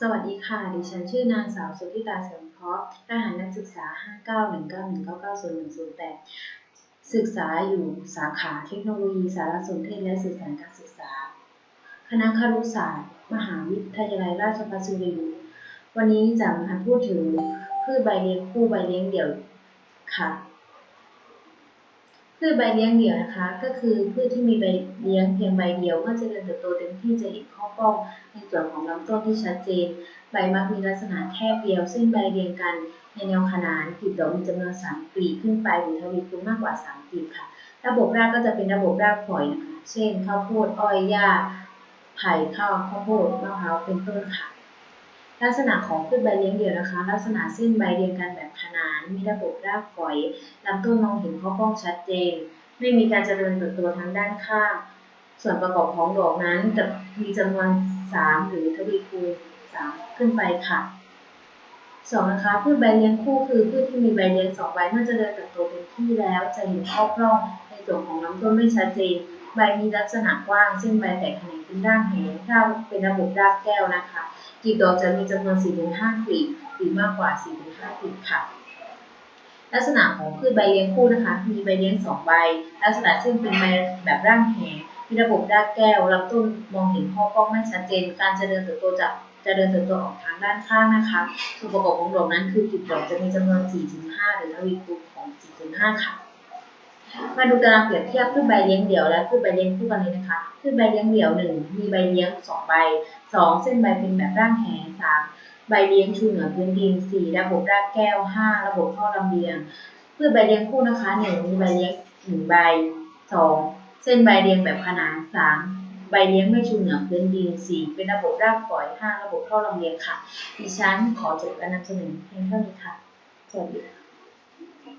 สวัสดีค่ะ ดิฉันชื่อนางสาวสุธิตาเสริมเพาะรหัสนักศึกษา 5919199010ศึกษาอยู่สาขาเทคโนโลยีสารสนเทศและสื่อสารการศึกษา คณะครุศาสตร์ มหาวิทยาลัยราชภัฏสุรินทร์ วันนี้จะมาพูดถึงพืชใบเลี้ยงคู่ใบเลี้ยงเดี่ยวค่ะ พืชใบเลี้ยงเดี่ยวนะคะ ก็คือพืชที่มีใบเลี้ยงเพียงใบเดียวเมื่อเจริญเติบโตเต็มที่จะเห็นข้อป้องในส่วนของลำต้นที่ชัดเจน ใบมักมีลักษณะแคบเดียว ซึ่งใบเรียงกันในแนวขนานกลีบดอกมีจำนวนสามกลีบขึ้นไปหรือทวีคูณมากกว่าสามกลีบค่ะ ระบบรากก็จะเป็นระบบรากฝอยนะคะ เช่นข้าวโพดอ้อยหญ้าไผ่ข้าวข้าวโพดมะพร้าวเป็นต้นค่ะ ลักษณะของพืชใบเลี้ยงเดี่ยวนะคะ ลักษณะเส้นใบเรียงกันแบบขนาน มีระบบรากฝอยลำต้นมองเห็นข้อป้องชัดเจน ไม่มีการเจริญเติบโตทางด้านข้าง ส่วนประกอบของดอกนั้นจะมีจำนวน 3 หรือทวีคูณ3ขึ้นไปค่ะสองนะคะพืชใบเลี้ยงคู่คือพืชที่มีใบเลี้ยงสองใบเมื่อเจริญเติบโตเป็นที่แล้ว จะเห็นข้อพร่องในส่วนของลำต้นไม่ชัดเจน ใบมีลักษณะกว้างเส้นใบแตกแขนงเป็นร่างแหงถ้าเป็นระบบรากแก้วนะคะ กลีบดอกจะมีจำนวน 4-5 กลีบหรือมากกว่า 4-5 กลีบค่ะ ลักษณะของพืชใบเลี้ยงคู่นะคะ มีใบเลี้ยงสองใบ ลักษณะเช่นเป็นใบแบบร่างแหงมีระบบรากแก้วลำต้นมองเห็นข้อป้องไม่ชัดเจน การเจริญเติบโตจะเจริญเติบโตออกทางด้านข้างนะคะ ส่วนประกอบของดอกนั้นคือกลีบดอกจะมีจำนวน 4-5 หรือทวีคูณของ 4-5 ค่ะ มาดูตารางเปรียบเทียบพืชใบเลี้ยงเดี่ยวและพืชใบเลี้ยงคู่กันเลยนะคะพืชใบเลี้ยงเดี่ยวหนึ่งมีใบเลี้ยงสองใบสองเส้นใบเป็นแบบร่างแหสามใบเลี้ยงชูเหนือพื้นดินสี่ระบบรากแก้วห้าระบบท่อลำเลียงพืชใบเลี้ยงคู่นะคะหนึ่งมีใบเลี้ยงหนึ่งใบสองเส้นใบเลี้ยงแบบขนานสามใบเลี้ยงไม่ชูเหนือพื้นดินสี่เป็นระบบรากฝอยห้าระบบท่อลำเลียงค่ะ ดิฉันขอจบการนำเสนอเพียงเท่านี้ค่ะ สวัสดีค่ะ